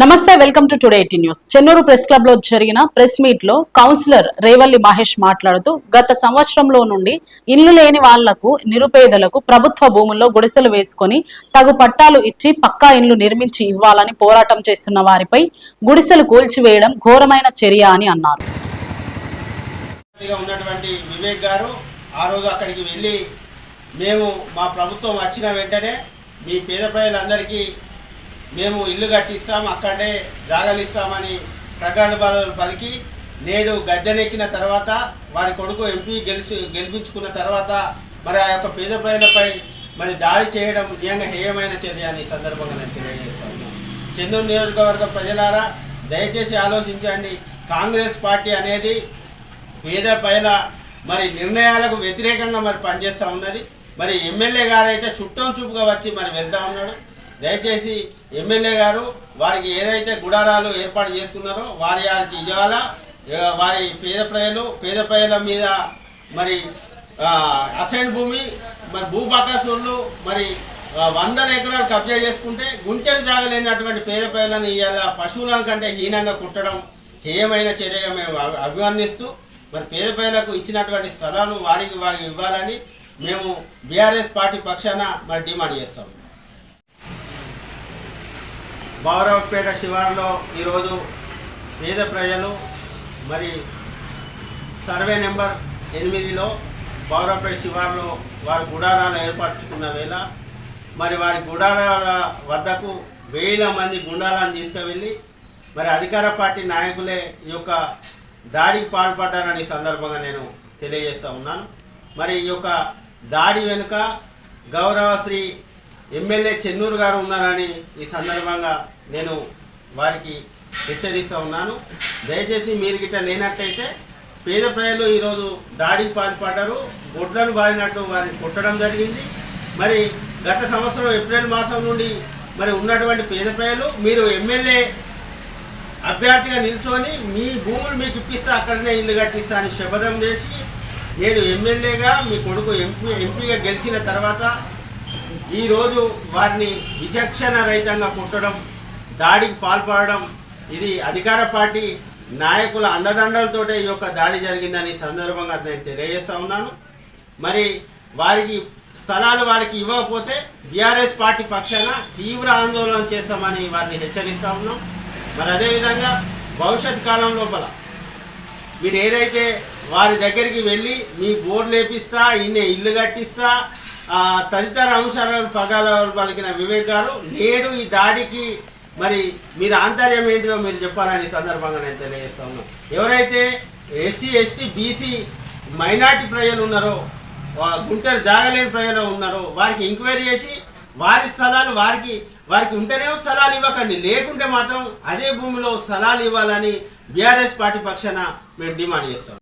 నమస్తే welcome to today eighty news. Chennur press క్లబ్లో జరిగిన ప్రెస్ మీట్లో కౌన్సిలర్ రేవల్లి మహేష్ మాట్లాడుతూ గత సంవత్సరంలో నుండి ఇల్లు లేని వాళ్ళకు నిరుపేదలకు ప్రభుత్వ భూముల్లో గుడిసెలు వేసుకొని తగు పట్టాలు ఇచ్చి పక్కా ఇండ్లు నిర్మించి ఇవ్వాలని పోరాటం చేస్తున్న వారిపై గుడిసెలు కూల్చివేయడం ఘోరమైన చర్య అని అన్నారు. ఉన్నటువంటి వివేక్ గారు ఆ రోజు అక్కడికి వెళ్ళి మేము మా ప్రభుత్వం వచ్చిన వెంటనే మీ పేద ప్రజలందరికీ మేము ఇల్లు కట్టిస్తాం అక్కడే జాగలిస్తామని ఇస్తామని పలికి నేడు గద్దెనెక్కిన తర్వాత వారి కొడుకు ఎంపీ గెలిచి గెలిపించుకున్న తర్వాత మరి ఆ యొక్క పేద ప్రజలపై మరి దాడి చేయడం నిజంగా హేయమైన చర్య అని ఈ సందర్భంగా నేను తెలియజేస్తాను. చెన్నూరు నియోజకవర్గ ప్రజలారా దయచేసి ఆలోచించండి. కాంగ్రెస్ పార్టీ అనేది పేద ప్రజల మరి నిర్ణయాలకు వ్యతిరేకంగా మరి పనిచేస్తూ ఉన్నది. మరి ఎమ్మెల్యే గారు అయితే చుట్టం చూపుగా వచ్చి మరి వెళ్తా ఉన్నాడు. దయచేసి ఎమ్మెల్యే గారు వారికి ఏదైతే గుడారాలు ఏర్పాటు చేసుకున్నారో వారి వారికి ఇవాళ వారి పేద ప్రజలు పేద ప్రజల మీద మరి అసైన్ భూమి మరి భూబకాసులు మరి వందల ఎకరాలు కబ్జా చేసుకుంటే గుంటెలు జాగలేనటువంటి పేద ప్రజలను ఇవాళ పశువుల కంటే హీనంగా కుట్టడం హేయమైన చర్యగా మేము అభి- అభివర్ణిస్తూ మరి పేద ప్రజలకు ఇచ్చినటువంటి స్థలాలు వారికి వారికి ఇవ్వాలని మేము బీఆర్ఎస్ పార్టీ పక్షాన మరి డిమాండ్ చేస్తాం బావరావుపేట శివారులో ఈరోజు పేద ప్రజలు మరి సర్వే నెంబర్ ఎనిమిదిలో బావరావుపేట శివారులో వారి గుడారాలు ఏర్పరచుకున్న వేళ మరి వారి గుడారాల వద్దకు వేల మంది గుండాలను తీసుకువెళ్ళి మరి అధికార పార్టీ నాయకులే ఈ యొక్క దాడికి పాల్పడ్డారని సందర్భంగా నేను తెలియజేస్తా ఉన్నాను. మరి ఈ యొక్క దాడి వెనుక గౌరవశ్రీ ఎమ్మెల్యే చెన్నూరు గారు ఉన్నారని ఈ సందర్భంగా నేను వారికి హెచ్చరిస్తూ ఉన్నాను. దయచేసి మీరు గిట్ట లేనట్టయితే పేద ప్రజలు ఈరోజు దాడికి పాల్పడ్డారు గుడ్లను బాధినట్టు వారిని కొట్టడం జరిగింది. మరి గత సంవత్సరం ఏప్రిల్ మాసం నుండి మరి ఉన్నటువంటి పేద ప్రజలు మీరు ఎమ్మెల్యే అభ్యర్థిగా నిల్చొని మీ భూములు మీకు ఇప్పిస్తా అక్కడనే ఇల్లు కట్టిస్తా అని శపథం చేసి నేను ఎమ్మెల్యేగా మీ కొడుకు ఎంపీ ఎంపీగా గెలిచిన తర్వాత ఈరోజు వారిని విచక్షణ రహితంగా కుట్టడం దాడికి పాల్పడడం ఇది అధికార పార్టీ నాయకుల అండదండలతోటే ఈ యొక్క దాడి జరిగిందని సందర్భంగా నేను తెలియజేస్తా ఉన్నాను. మరి వారికి స్థలాలు వారికి ఇవ్వకపోతే బీఆర్ఎస్ పార్టీ పక్షాన తీవ్ర ఆందోళన చేస్తామని వారిని హెచ్చరిస్తా ఉన్నాం. మరి అదేవిధంగా భవిష్యత్ కాలం లోపల మీరు ఏదైతే వారి దగ్గరికి వెళ్ళి మీ బోర్డు లేపిస్తా ఇన్ని ఇల్లు కట్టిస్తా తదితర అంశాలను పగాల పలికిన వివేక్ గారు నేడు ఈ దాడికి మరి మీరు ఆంతర్యం ఏంటిదో మీరు చెప్పాలని ఈ సందర్భంగా నేను తెలియజేస్తాను ఎవరైతే ఎస్సీ ఎస్టీ బీసీ మైనార్టీ ప్రజలు ఉన్నారో గుంటలు జాగలేని ప్రజలు ఉన్నారో వారికి ఎంక్వైరీ చేసి వారి స్థలాలు వారికి వారికి ఉంటేనే స్థలాలు ఇవ్వకండి. లేకుంటే మాత్రం అదే భూమిలో స్థలాలు ఇవ్వాలని బీఆర్ఎస్ పార్టీ పక్షాన మేము డిమాండ్ చేస్తాం.